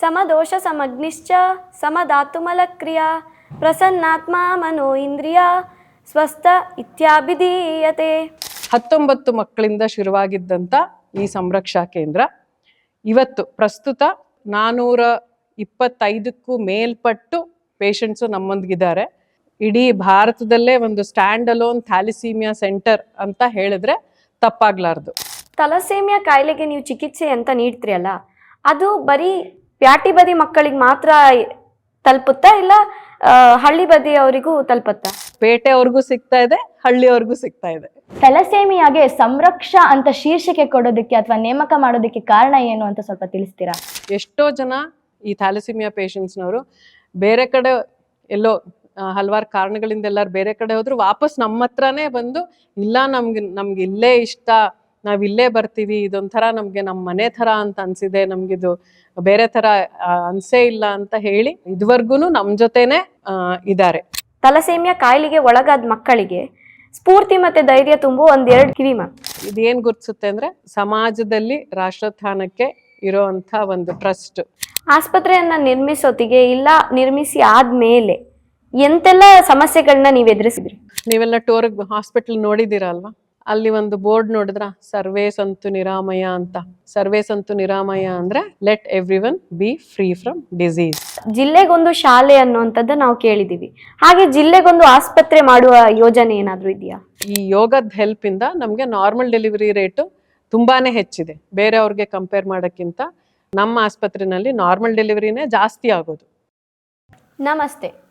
ಸಮದೋಷ ಸಮಗ್ನಿಶ್ಚ ಸಮಧಾತುಮಲಕ್ರಿಯ ಪ್ರಸನ್ನಾತ್ಮ ಮನೋ ಇಂದ್ರಿಯ ಸ್ವಸ್ಥ ಇತ್ಯಾಭಿಧೀಯತೆ. ಹತ್ತೊಂಬತ್ತು ಮಕ್ಕಳಿಂದ ಶುರುವಾಗಿದ್ದಂಥ ಈ ಸಂರಕ್ಷಾ ಕೇಂದ್ರ. ಇವತ್ತು ಪ್ರಸ್ತುತ ನಾನ್ನೂರ ಇಪ್ಪತ್ತೈದಕ್ಕೂ ಮೇಲ್ಪಟ್ಟು ಪೇಷಂಟ್ಸು ನಮ್ಮೊಂದಿಗಿದ್ದಾರೆ. ಇಡೀ ಭಾರತದಲ್ಲೇ ಒಂದು ಸ್ಟ್ಯಾಂಡ್ ಅಲೋನ್ ಥ್ಯಾಲಿಸೀಮಿಯಾ ಸೆಂಟರ್ ಅಂತ ಹೇಳಿದ್ರೆ ತಪ್ಪಾಗ್ಲಾರ್ದು. ತಲಸೇಮಿಯಾ ಕಾಯಿಲೆಗೆ ನೀವು ಚಿಕಿತ್ಸೆ ಅಂತ ನೀಡ್ತೀರಲ್ಲ ಅದು ಬರೀ ಪ್ಯಾಟಿ ಬದಿ ಮಕ್ಕಳಿಗೆ ಮಾತ್ರ ತಲುಪುತ್ತಾ ಇಲ್ಲ ಆ, ಹಳ್ಳಿ ಬದಿಯವರಿಗೂ ತಲುಪುತ್ತಾ? ಪೇಟೆವರೆಗೂ ಸಿಗ್ತಾ ಇದೆ ಹಳ್ಳಿಯವರೆಗೂ ಸಿಗ್ತಾ ಇದೆ. ತಲಸೇಮಿಯಾಗೆ ಸಂರಕ್ಷಾ ಅಂತ ಶೀರ್ಷಿಕೆ ಕೊಡೋದಕ್ಕೆ ಅಥವಾ ನೇಮಕ ಮಾಡೋದಕ್ಕೆ ಕಾರಣ ಏನು ಅಂತ ಸ್ವಲ್ಪ ತಿಳಿಸ್ತೀರಾ? ಎಷ್ಟೋ ಜನ ಈ ಥ್ಯಾಲಸಿಮಿಯಾ ಪೇಷಂಟ್ಸ್ನವರು ಬೇರೆ ಕಡೆ ಎಲ್ಲೋ ಹಲವಾರು ಕಾರಣಗಳಿಂದ ಎಲ್ಲರೂ ಬೇರೆ ಕಡೆ ಹೋದ್ರು ವಾಪಸ್ ನಮ್ಮ ಹತ್ರನೇ ಬಂದು ಇಲ್ಲ ನಮ್ಗೆ ನಮ್ಗೆ ಇಲ್ಲೇ ಇಷ್ಟ ನಾವ್ ಇಲ್ಲೇ ಬರ್ತೀವಿ ಇದೊಂಥರ ನಮ್ಗೆ ನಮ್ಮ ಮನೆ ಥರ ಅಂತ ಅನ್ಸಿದೆ ನಮ್ಗಿದು ಬೇರೆ ಥರ ಅನಿಸೇ ಇಲ್ಲ ಅಂತ ಹೇಳಿ ಇದುವರೆಗೂ ನಮ್ಮ ಜೊತೆನೆ ಇದ್ದಾರೆ ತಲಸೇಮಿಯಾ ಕಾಯಿಲೆಗೆ ಒಳಗಾದ ಮಕ್ಕಳಿಗೆ ಸ್ಫೂರ್ತಿ ಮತ್ತೆ ಧೈರ್ಯ ತುಂಬುವ ಒಂದೆರಡು ಕಿವಿ ಮಾತು ಇದೇನ್ ಗುರ್ತಿಸುತ್ತೆ ಅಂದ್ರೆ ಸಮಾಜದಲ್ಲಿ ರಾಷ್ಟ್ರೋತ್ಥಾನಕ್ಕೆ ಇರೋಂಥ ಒಂದು ಟ್ರಸ್ಟ್. ಆಸ್ಪತ್ರೆಯನ್ನ ನಿರ್ಮಿಸೋತಿಗೆ ಇಲ್ಲ ನಿರ್ಮಿಸಿ ಆದ್ಮೇಲೆ ಎಂತೆಲ್ಲ ಸಮಸ್ಯೆಗಳನ್ನ ನೀವು ಎದುರಿಸಿದ್ರಿ? ನೀವೆಲ್ಲ ಟೂರ್ ಹಾಸ್ಪಿಟಲ್ ನೋಡಿದ್ದೀರಾ ಅಲ್ವಾ? ಅಲ್ಲಿ ಒಂದು ಬೋರ್ಡ್ ನೋಡಿದ್ರ? ಸರ್ವೇ ಸಂತು ನಿರಾಮಯ ಅಂತ. ಸರ್ವೇ ಸಂತು ನಿರಾಮಯ ಅಂದ್ರೆ let everyone be free from disease. ಜಿಲ್ಲೆಗೊಂದು ಶಾಲೆ ಅನ್ನುವಂಥದ್ದು ನಾವು ಕೇಳಿದೀವಿ ಹಾಗೆ ಜಿಲ್ಲೆಗೊಂದು ಆಸ್ಪತ್ರೆ ಮಾಡುವ ಯೋಜನೆ ಏನಾದ್ರೂ ಇದೆಯಾ? ಈ ಯೋಗದ ಹೆಲ್ಪ್ ಇಂದ ನಮ್ಗೆ ನಾರ್ಮಲ್ ಡೆಲಿವರಿ ರೇಟು ತುಂಬಾನೇ ಹೆಚ್ಚಿದೆ. ಬೇರೆಯವ್ರಿಗೆ ಕಂಪೇರ್ ಮಾಡೋಕ್ಕಿಂತ ನಮ್ಮ ಆಸ್ಪತ್ರೆನಲ್ಲಿ ನಾರ್ಮಲ್ ಡೆಲಿವರಿನೇ ಜಾಸ್ತಿ ಆಗೋದು. ನಮಸ್ತೆ.